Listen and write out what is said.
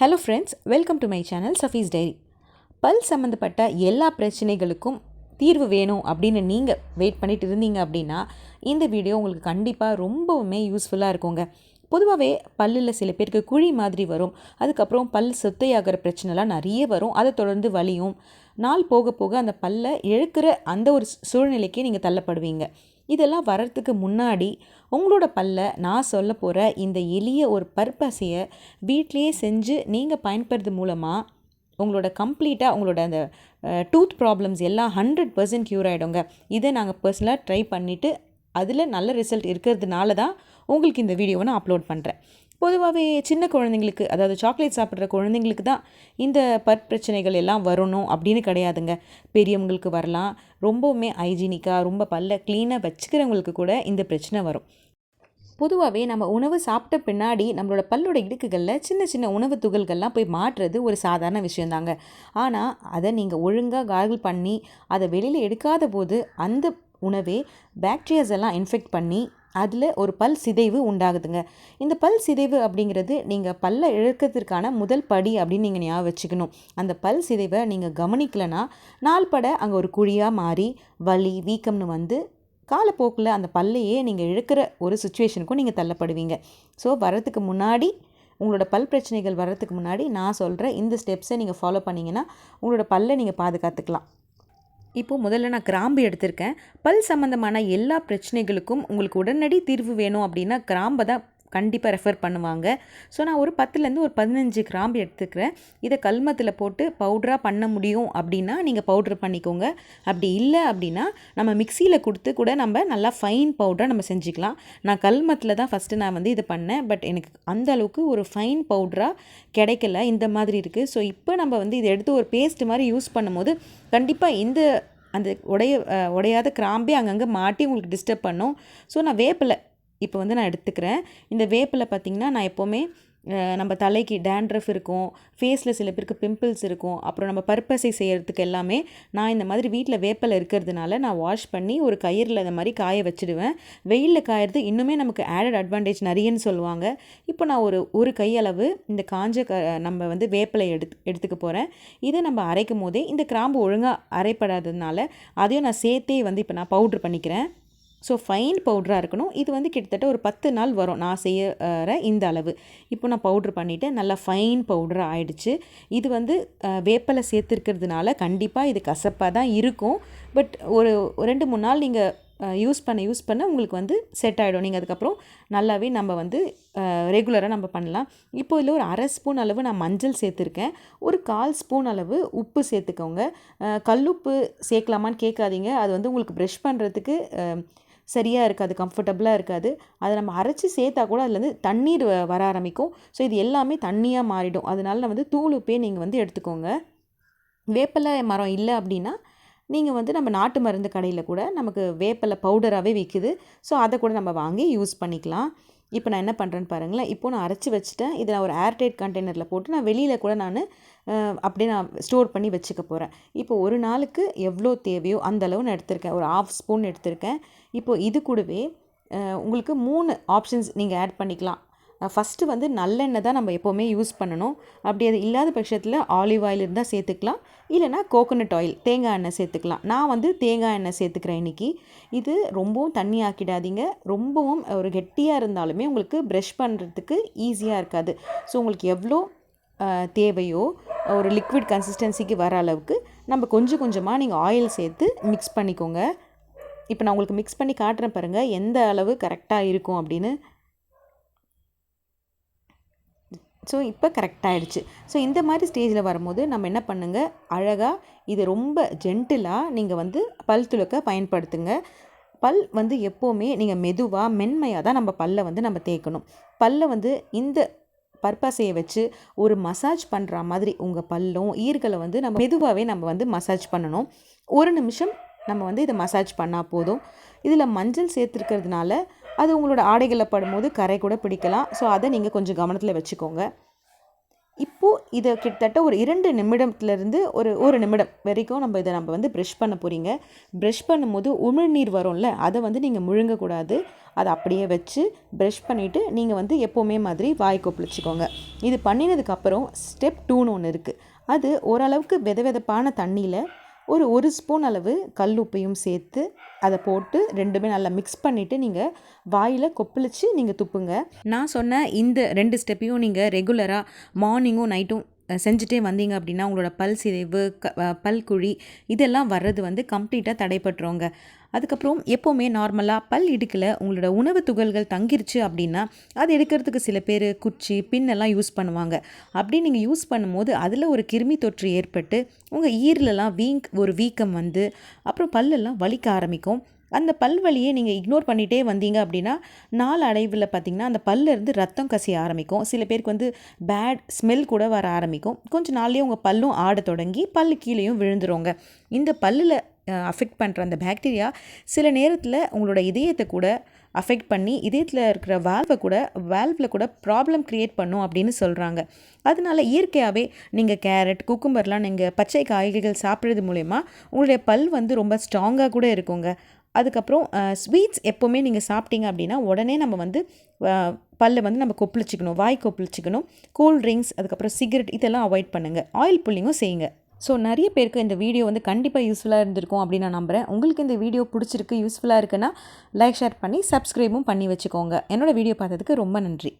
Hello friends welcome to my channel சஃபீஸ் diary பல் சம்மந்தப்பட்ட எல்லா பிரச்சனைகளுக்கும் தீர்வு வேணும் அப்படின்னு நீங்கள் வெயிட் பண்ணிட்டு இருந்தீங்க அப்படின்னா இந்த வீடியோ உங்களுக்கு கண்டிப்பாக ரொம்பவுமே யூஸ்ஃபுல்லாக இருக்குங்க. பொதுவாகவே பல்லில் சில பேருக்கு குழி மாதிரி வரும். அதுக்கப்புறம் பல் சொத்தையாகிற பிரச்சனைலாம் நிறைய வரும். அதை தொடர்ந்து வலியும். நாள் போக போக அந்த பல்லை இழுக்கிற அந்த ஒரு சூழ்நிலைக்கே நீங்கள் தள்ளப்படுவீங்க. இதெல்லாம் வர்றதுக்கு முன்னாடி உங்களோட பல்ல நான் சொல்ல போகிற இந்த எளிய ஒரு பர்பஸையை வீட்லேயே செஞ்சு நீங்கள் பயன்படுறது மூலமாக உங்களோட கம்ப்ளீட்டாக உங்களோட அந்த டூத் ப்ராப்ளம்ஸ் எல்லாம் ஹண்ட்ரட் பர்சன்ட் க்யூர் ஆகிடுங்க இதை நாங்கள் பர்சனலாக ட்ரை பண்ணிவிட்டு அதில் நல்ல ரிசல்ட் இருக்கிறதுனால தான் உங்களுக்கு இந்த வீடியோவை நான் அப்லோட் பண்ணுறேன் பொதுவாகவே சின்ன குழந்தைங்களுக்கு அதாவது சாக்லேட் சாப்பிட்ற குழந்தைங்களுக்கு தான் இந்த பற் பிரச்சனைகள் எல்லாம் வரணும் அப்படின்னு கிடையாதுங்க. பெரியவங்களுக்கு வரலாம். ரொம்பவுமே ஹைஜீனிக்காக ரொம்ப பல்ல க்ளீனாக வச்சுக்கிறவங்களுக்கு கூட இந்த பிரச்சனை வரும். பொதுவாகவே நம்ம உணவு சாப்பிட்ட பின்னாடி நம்மளோட பல்லோட இடுக்குகளில் சின்ன சின்ன உணவு துகள்கள்லாம் போய் மாட்டுறது ஒரு சாதாரண விஷயந்தாங்க. ஆனால் அதை நீங்கள் ஒழுங்காக கார்கிள் பண்ணி அதை வெளியில் எடுக்காத போது அந்த உணவே பாக்டீரியாஸ் எல்லாம் இன்ஃபெக்ட் பண்ணி அதில் ஒரு பல் சிதைவு உண்டாகுதுங்க. இந்த பல் சிதைவு அப்படிங்கிறது நீங்கள் பல்லை இழக்கிறதுக்கான முதல் படி அப்படின்னு நீங்கள் ஞாபகம் வச்சுக்கணும். அந்த பல் சிதைவை நீங்கள் கவனிக்கலைன்னா நாள்பட அங்கே ஒரு குழியாக மாறி வலி வீக்கம்னு வந்து காலப்போக்கில் அந்த பல்லையே நீங்கள் இழுக்கிற ஒரு சுச்சுவேஷனுக்கும் நீங்கள் தள்ளப்படுவீங்க. ஸோ வரத்துக்கு முன்னாடி உங்களோட பல் பிரச்சனைகள் வர்றதுக்கு முன்னாடி நான் சொல்கிற இந்த ஸ்டெப்ஸை நீங்கள் ஃபாலோ பண்ணிங்கன்னா உங்களோட பல்லை நீங்கள் பாதுகாத்துக்கலாம். இப்போது முதல்ல நான் கிராம்பு எடுத்திருக்கேன். பல் சம்மந்தமான எல்லா பிரச்சனைகளுக்கும் உங்களுக்கு உடனடி தீர்வு வேணும் அப்படின்னா கிராம்பை தான் கண்டிப்பாக ரெஃபர் பண்ணுவாங்க. ஸோ நான் ஒரு பத்துலேருந்து ஒரு பதினஞ்சு கிராம்பு எடுத்துக்கிறேன். இதை கல்மத்தில் போட்டு பவுட்ராக பண்ண முடியும் அப்படின்னா நீங்கள் பவுட்ரு பண்ணிக்கோங்க. அப்படி இல்லை அப்படின்னா நம்ம மிக்சியில் கொடுத்து கூட நம்ம நல்லா ஃபைன் பவுடராக நம்ம செஞ்சுக்கலாம். நான் கல்மத்தில் தான் ஃபஸ்ட்டு நான் வந்து இது பண்ணேன். பட் எனக்கு அந்த அளவுக்கு ஒரு ஃபைன் பவுட்ராக கிடைக்கல. இந்த மாதிரி இருக்குது ஸோ இப்போ நம்ம வந்து இதை எடுத்து ஒரு பேஸ்ட் மாதிரி யூஸ் பண்ணும்போது கண்டிப்பாக இந்த அந்த உடைய உடையாத கிராம்பே அங்கங்கே மாட்டி உங்களுக்கு டிஸ்டர்ப் பண்ணும். ஸோ நான் வேப்பில் இப்போ வந்து நான் எடுத்துக்கிறேன். இந்த வேப்பில் பார்த்திங்கன்னா நான் எப்போவுமே நம்ம தலைக்கு டேண்ட்ரஃப் இருக்கும் ஃபேஸில் சில பேருக்கு பிம்பிள்ஸ் இருக்கும் அப்புறம் நம்ம பர்பஸை செய்கிறதுக்கு எல்லாமே நான் இந்த மாதிரி வீட்டில் வேப்பில் இருக்கிறதுனால நான் வாஷ் பண்ணி ஒரு கயிறில் இந்த மாதிரி காய வச்சுடுவேன். வெயிலில் காயறது இன்னுமே நமக்கு ஆடட் அட்வான்டேஜ் நிறையன்னு சொல்லுவாங்க. இப்போ நான் ஒரு ஒரு கையளவு இந்த காஞ்ச க நம்ம வந்து வேப்பிலை எடுத்து எடுத்துக்க போகிறேன் இதை நம்ம அரைக்கும் போதே இந்த கிராம்பு ஒழுங்காக அரைப்படாததுனால அதையும் நான் சேர்த்தே வந்து இப்போ நான் பவுட்ரு பண்ணிக்கிறேன். ஸோ ஃபைன் பவுட்ராக இருக்கணும். இது வந்து கிட்டத்தட்ட ஒரு பத்து நாள் வரும். நான் செய்கிற இந்த அளவு. இப்போ நான் பவுட்ரு பண்ணிவிட்டு நல்லா ஃபைன் பவுடராக ஆயிடுச்சு. இது வந்து வேப்பலை சேர்த்துருக்கிறதுனால கண்டிப்பாக இது கசப்பாக தான் இருக்கும். பட் ஒரு ரெண்டு மூணு நாள் நீங்கள் யூஸ் பண்ண யூஸ் பண்ண உங்களுக்கு வந்து செட் ஆகிடும் நீங்கள் அதுக்கப்புறம் நல்லாவே நம்ம வந்து ரெகுலராக நம்ம பண்ணலாம். இப்போ இதில் ஒரு அரை ஸ்பூன் அளவு நான் மஞ்சள் சேர்த்துருக்கேன். ஒரு கால் ஸ்பூன் அளவு உப்பு சேர்த்துக்கோங்க. கல்லுப்பு சேர்க்கலாமான்னு கேட்காதீங்க. அது வந்து உங்களுக்கு ப்ரெஷ் பண்ணுறதுக்கு சரியாக இருக்காது கம்ஃபர்டபுளாக இருக்காது. அதை நம்ம அரைச்சி சேர்த்தா கூட அதுலேருந்து தண்ணீர் வர ஆரம்பிக்கும். ஸோ இது எல்லாமே தண்ணியாக மாறிடும். அதனால வந்து தூள் உப்பே நீங்கள் வந்து எடுத்துக்கோங்க. வேப்பலை மரம் இல்லை அப்படின்னா நீங்கள் வந்து நம்ம நாட்டு மருந்து கடையில் கூட நமக்கு வேப்பலை பவுடராகவே விற்குது ஸோ அதை கூட நம்ம வாங்கி யூஸ் பண்ணிக்கலாம். இப்போ நான் என்ன பண்ணுறேன்னு பாருங்களேன். இப்போது நான் அரைச்சி வச்சுட்டேன். இதை நான் ஒரு ஏர்டைட் கண்டெய்னரில் போட்டு நான் வெளியில் கூட நான் அப்படியே நான் ஸ்டோர் பண்ணி வச்சுக்க போகிறேன் இப்போ ஒரு நாளுக்கு எவ்வளோ தேவையோ அந்த அளவு நான் எடுத்திருக்கேன். ஒரு ஆஃப் ஸ்பூன் எடுத்திருக்கேன். இப்போது இது கூடவே உங்களுக்கு மூணு ஆப்ஷன்ஸ் நீங்கள் ஆட் பண்ணிக்கலாம். ஃபஸ்ட்டு வந்து நல்லெண்ணெய் தான் நம்ம எப்போவுமே யூஸ் பண்ணணும். அப்படி அது இல்லாத பட்சத்தில் ஆலிவ் ஆயில் இருந்தால் சேர்த்துக்கலாம். இல்லைனா கோகோனட் ஆயில் தேங்காய் எண்ணெய் சேர்த்துக்கலாம். நான் வந்து தேங்காய் எண்ணெய் சேர்த்துக்கிறேன் இன்றைக்கி இது ரொம்பவும் தண்ணி ஆக்கிடாதீங்க. ரொம்பவும் ஒரு கெட்டியாக இருந்தாலுமே உங்களுக்கு ப்ரெஷ் பண்ணுறதுக்கு ஈஸியாக இருக்காது. ஸோ உங்களுக்கு எவ்வளோ தேவையோ ஒரு லிக்விட் கன்சிஸ்டன்சிக்கு வர அளவுக்கு நம்ம கொஞ்சம் கொஞ்சமாக நீங்கள் ஆயில் சேர்த்து மிக்ஸ் பண்ணிக்கோங்க. இப்போ நான் உங்களுக்கு மிக்ஸ் பண்ணி காட்டுறேன் பாருங்கள் எந்த அளவு கரெக்டாக இருக்கும் அப்படின்னு. ஸோ இப்போ கரெக்டாகிடுச்சு ஸோ இந்த மாதிரி ஸ்டேஜில் வரும்போது நம்ம என்ன பண்ணுங்கள் அழகாக இது ரொம்ப ஜென்டிலாக நீங்கள் வந்து பல் துளக்க பயன்படுத்துங்க. பல் வந்து எப்போவுமே நீங்கள் மெதுவாக மென்மையாக தான் நம்ம பல்லை வந்து நம்ம தேய்க்கணும். பல்லை வந்து இந்த பர்பஸையை வச்சு ஒரு மசாஜ் பண்ணுற மாதிரி உங்கள் பல்லும் ஈர்களை வந்து நம்ம மெதுவாகவே நம்ம வந்து மசாஜ் பண்ணணும். ஒரு நிமிஷம் நம்ம வந்து இதை மசாஜ் பண்ணால் போதும். இதில் மஞ்சள் சேர்த்துருக்கிறதுனால அது உங்களோட ஆடைகளில் படும்போது கரை கூட பிடிக்கலாம். ஸோ அதை நீங்கள் கொஞ்சம் கவனத்தில் வச்சுக்கோங்க. இப்போது இதை கிட்டத்தட்ட ஒரு இரண்டு நிமிடத்துலேருந்து ஒரு ஒரு நிமிடம் வரைக்கும் நம்ம இதை நம்ம வந்து ப்ரெஷ் பண்ண போகிறீங்க ப்ரஷ் பண்ணும்போது உமிழ்நீர் வரும்ல அதை வந்து நீங்கள் முழுங்கக்கூடாது அதை அப்படியே வச்சு ப்ரெஷ் பண்ணிவிட்டு நீங்கள் வந்து எப்போவுமே மாதிரி வாய் கொப்பளிச்சிக்கோங்க இது பண்ணினதுக்கப்புறம் ஸ்டெப் டூன்னு ஒன்று இருக்குது அது ஓரளவுக்கு வெத வெதப்பான தண்ணியில் ஒரு ஒரு ஸ்பூன் அளவு கல் உப்பையும் சேர்த்து அதை போட்டு ரெண்டுமே நல்லா மிக்ஸ் பண்ணிவிட்டு நீங்கள் வாயில் கொப்பளிச்சு நீங்கள் துப்புங்க. நான் சொன்ன இந்த ரெண்டு ஸ்டெப்பையும் நீங்கள் ரெகுலராக மார்னிங்கும் நைட்டும் செஞ்சுட்டே வந்தீங்க அப்படின்னா உங்களோட பல் சிதைவு க பல்குழி பல் குழி இதெல்லாம் வர்றது வந்து கம்ப்ளீட்டாக தடைப்பட்டுருங்க அதுக்கப்புறம் எப்போவுமே நார்மலாக பல் இடுக்கில் உங்களோட உணவு துகள்கள் தங்கிருச்சு அப்படின்னா அது எடுக்கிறதுக்கு சில பேர் குச்சி பின்னெல்லாம் யூஸ் பண்ணுவாங்க. அப்படி நீங்கள் யூஸ் பண்ணும்போது அதில் ஒரு கிருமி தொற்று ஏற்பட்டு உங்கள் ஈரலெல்லாம் வீங்க் ஒரு வீக்கம் வந்து அப்புறம் பல்லெல்லாம் வலிக்க ஆரம்பிக்கும். அந்த பல் வழியை நீங்கள் இக்னோர் பண்ணிகிட்டே வந்தீங்க அப்படின்னா நாள் அடைவில் பார்த்தீங்கன்னா அந்த பல்லேருந்து ரத்தம் கசிய ஆரம்பிக்கும். சில பேருக்கு வந்து பேட் ஸ்மெல் கூட வர ஆரம்பிக்கும். கொஞ்சம் நாள்லேயே உங்கள் பல்லும் ஆட தொடங்கி பல்லு கீழேயும் விழுந்துருங்க. இந்த பல்லில் அஃபெக்ட் பண்ணுற அந்த பாக்டீரியா சில நேரத்தில் உங்களோட இதயத்தை கூட அஃபெக்ட் பண்ணி இதயத்தில் இருக்கிற வால்வை கூட வால்வில் கூட ப்ராப்ளம் க்ரியேட் பண்ணும் அப்படின்னு சொல்கிறாங்க அதனால இயற்கையாகவே நீங்கள் கேரட் குக்கும்பர்லாம் நீங்கள் பச்சை காய்கறிகள் சாப்பிட்றது மூலயமா உங்களுடைய பல் வந்து ரொம்ப ஸ்ட்ராங்காக கூட இருக்குங்க. அதுக்கப்புறம் ஸ்வீட்ஸ் எப்போவுமே நீங்கள் சாப்பிட்டீங்க அப்படின்னா உடனே நம்ம வந்து பல்லை வந்து நம்ம கொப்பளிச்சிக்கணும் வாய் கொப்பளிச்சிக்கணும். கூல் ட்ரிங்க்ஸ் அதுக்கப்புறம் சிகரெட் இதெல்லாம் அவாய்ட் பண்ணுங்கள் ஆயில் புல்லிங்கும் செய்யுங்க. ஸோ நிறைய பேருக்கு இந்த வீடியோ வந்து கண்டிப்பாக யூஸ்ஃபுல்லாக இருந்திருக்கும் அப்படின்னு நான் நம்புகிறேன் உங்களுக்கு இந்த வீடியோ பிடிச்சிருக்கு யூஸ்ஃபுல்லாக இருக்குன்னா லைக் ஷேர் பண்ணி சப்ஸ்கிரைபும் பண்ணி வச்சுக்கோங்க. என்னோடய வீடியோ பார்த்ததுக்கு ரொம்ப நன்றி.